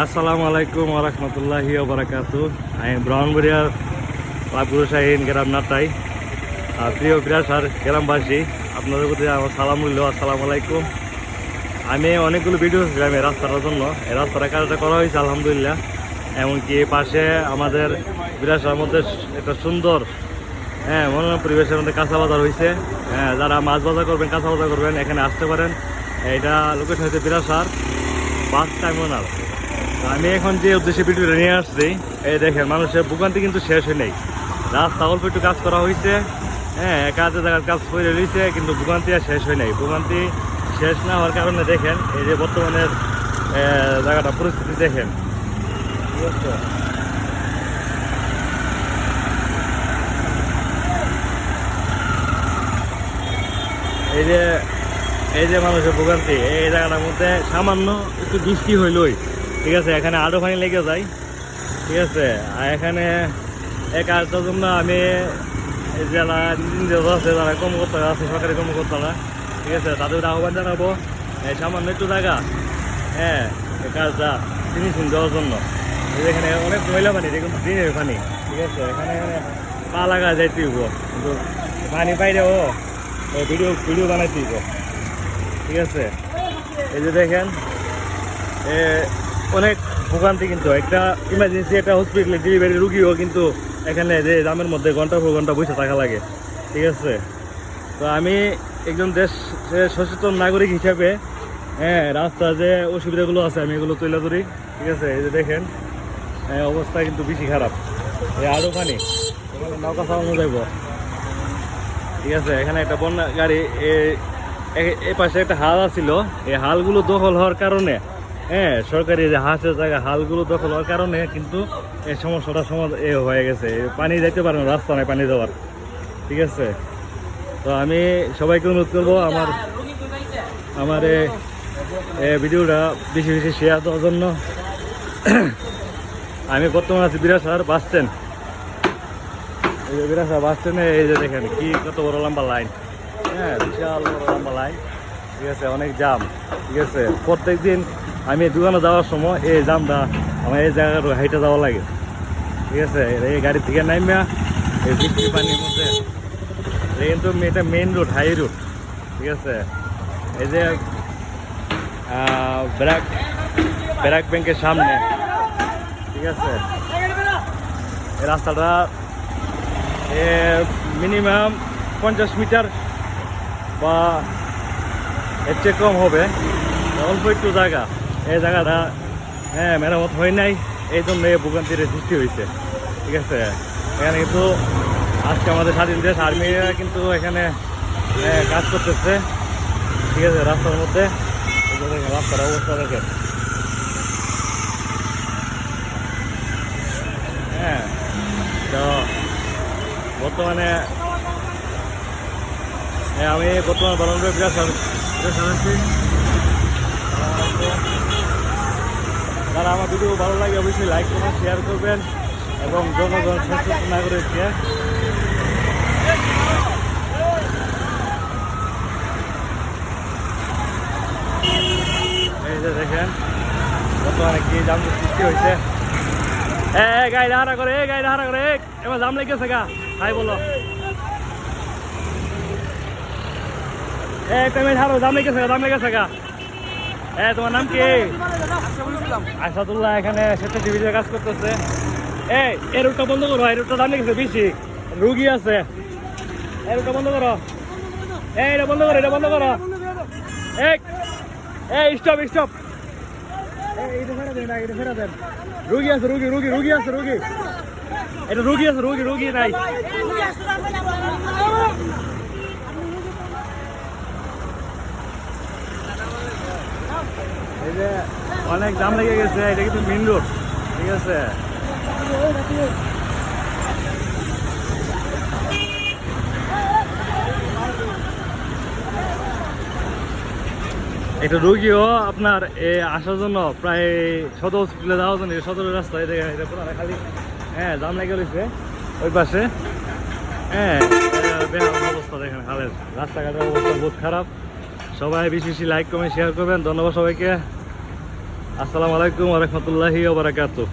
আসসালামু আলাইকুম রহমতুল্লাহি বারাকাতু আমি ব্রাহ্মণবাড়িয়ার লাভগুরু শাহিন গ্রাম নাটাই আর প্রিয় বিরাসার গ্রামবাসী, আপনাদের প্রতি আমার সালাম রইল, আসসালামু আলাইকুম। আমি অনেকগুলো ভিডিও ছিলাম এই রাস্তাটার জন্য। এই রাস্তাটা কাজটা করা হয়েছে, আলহামদুলিল্লাহ। এমনকি পাশে আমাদের বিরাসার মধ্যে একটা সুন্দর হ্যাঁ মনোরম পরিবেশের মধ্যে কাঁচা বাজার হয়েছে। হ্যাঁ যারা মাছ বাজার করবেন কাঁচা বাজার করবেন, এখানে আসতে পারেন। এটা লোকেশন হচ্ছে বিরাসার বাস তো আমি এখন যে উদ্দেশ্যে ভিডিওটা নিয়ে আসছি, এই দেখেন, মানুষের ভোগান্তি কিন্তু শেষ হয় নাই রাস্তা অল্প একটু কাজ করা হয়েছে হ্যাঁ কাজে জায়গার কাজ করে রয়েছে কিন্তু ভোগান্তি আর শেষ হয় নাই ভোগান্তি শেষ না হওয়ার কারণে দেখেন, এই যে বর্তমানের জায়গাটা পরিস্থিতি দেখেন। এই যে এই যে মানুষের ভোগান্তি, এই জায়গাটার মধ্যে সামান্য একটু বৃষ্টি হইলই। ঠিক আছে, এখানে আরও পানি লেগে যায়। ঠিক আছে, আর এখানে এই কাজটার জন্য আমি যারা নিজের আছে, যারা কর্মকর্তারা আছে, সরকারি কর্মকর্তারা ঠিক আছে তাদের আহ্বান জানাব, এই সামান্য একটু জায়গা। হ্যাঁ এই কাজটা ফিনিশিং দেওয়ার জন্য। এখানে অনেক ময়লা পানি কিন্তু দিনের পানি। ঠিক আছে, এখানে পা লাগা যাইতে হইব কিন্তু পানি পাইলেও ভিডিও ভিডিও বানাইতে হইব ঠিক আছে, এই যে দেখেন অনেক ভোগান্তি কিন্তু। একটা ইমার্জেন্সি একটা হসপিটালে ডেলিভারি রুগীও কিন্তু এখানে যে দামের মধ্যে ঘণ্টা পর ঘণ্টা বসে থাকা লাগে। ঠিক আছে? তো আমি একজন দেশ সচেতন নাগরিক হিসাবে হ্যাঁ রাস্তা যে অসুবিধাগুলো আছে, আমি এগুলো তুলে ধরি। ঠিক আছে? এই যে দেখেন অবস্থা কিন্তু বেশি খারাপ। এই আরও পানি। নৌকা চালানো যাইব। ঠিক আছে? এখানে একটা বন্যা গাড়ি, এ পাশে একটা হাল আছিল। এই হালগুলো দখল হওয়ার কারণে হ্যাঁ সরকারি যে হাঁসের জায়গা, হালগুলো দখল হওয়ার কারণে কিন্তু এই সমস্যাটা সমাধান এ হয়ে গেছে। পানি যাইতে পারে না, রাস্তা নাই পানি যাওয়ার ঠিক আছে? তো আমি সবাইকে অনুরোধ করব, আমার আমার ভিডিওটা বেশি বেশি শেয়ার দেওয়ার জন্য। আমি বর্তমানে আছি বিরাসার বাস স্ট্যান্ড এই যে বিরাসার বাস স্ট্যান্ডে এই যে দেখেন কি কত বড় লম্বা লাইন হ্যাঁ বিশাল বড় লম্বা লাইন ঠিক আছে, অনেক জাম ঠিক আছে প্রত্যেক দিন আমি দোকানে যাওয়ার সময় এই জামটা আমার এই জায়গাটা হাইটে যাওয়া লাগে। ঠিক আছে? এই গাড়ি থেকে নাইমা এই বৃষ্টির পানির মধ্যে কিন্তু এটা মেইন রোড হাই রোড ঠিক আছে? এই যে ব্র্যাক ব্র্যাক ব্যাংকের সামনে। ঠিক আছে? এই রাস্তাটা মিনিমাম পঞ্চাশ মিটার বা এর চেয়ে কম হবে। অল্প একটু জায়গা। এই জায়গাটা হ্যাঁ মেরামত হয় নাই। এই জন্য এই ভোগান্তির সৃষ্টি হয়েছে ঠিক আছে? এখানে কিন্তু আজকে আমাদের স্বাধীন দেশ আর্মিরা কিন্তু এখানে কাজ করতেছে। ঠিক আছে? রাস্তার মধ্যে। রাস্তার অবস্থা দেখেন। হ্যাঁ তো বর্তমানে হ্যাঁ, আমি বর্তমানে বারণপুরে বিরাট আছি যারা আমার ভিডিও ভালো লাগে, অবশ্যই লাইক করবেন শেয়ার করবেন এবং জনগণ সচেতন নাগরিককে। এই যে দেখেন, বর্তমানে কি জাম সৃষ্টি হয়েছে। এ গাড়ি হারা করে গাড়ি হারা করে এবার জাম লেগেছে গা। হাই বলো। এ, পেমেন্ট হারো দাম লেগেছে দাম লেগেছে গা। এ তোমার নাম কি? আসাদুল্লাহ এখানে সেটা টিভিতে কাজ করতেছে। এই এই রুটটা বন্ধ করো এই রুটটা দাম লেগেছে বেশি। রুগী আছে। এই রুটটা বন্ধ করো। এই এটা বন্ধ করো এটা বন্ধ করো। এই এই স্টপ স্টপ রুগী আছে রুগী রুগী রুগী আছে রুগী। এটা রুগী আছে রুগী রুগী নাই। এই যে অনেক দাম লেগে গেছে, এটা কিন্তু মেন রোড, ঠিক আছে? একটা রুগীও আপনার, এ, আসার জন্য প্রায় সদর হসপিটালে যাওয়ার জন্য সদর দেখেন এটা খালি। হ্যাঁ জাম লেগে রয়েছে ওই পাশে। হ্যাঁ অবস্থা দেখেন খালের রাস্তাঘাটের অবস্থা বহুত খারাপ। সবাই বেশি বেশি লাইক কমেন্ট শেয়ার করবেন। ধন্যবাদ সবাইকে। আসসালামু আলাইকুম আরহামতুল্লাহি ওবরাকাতু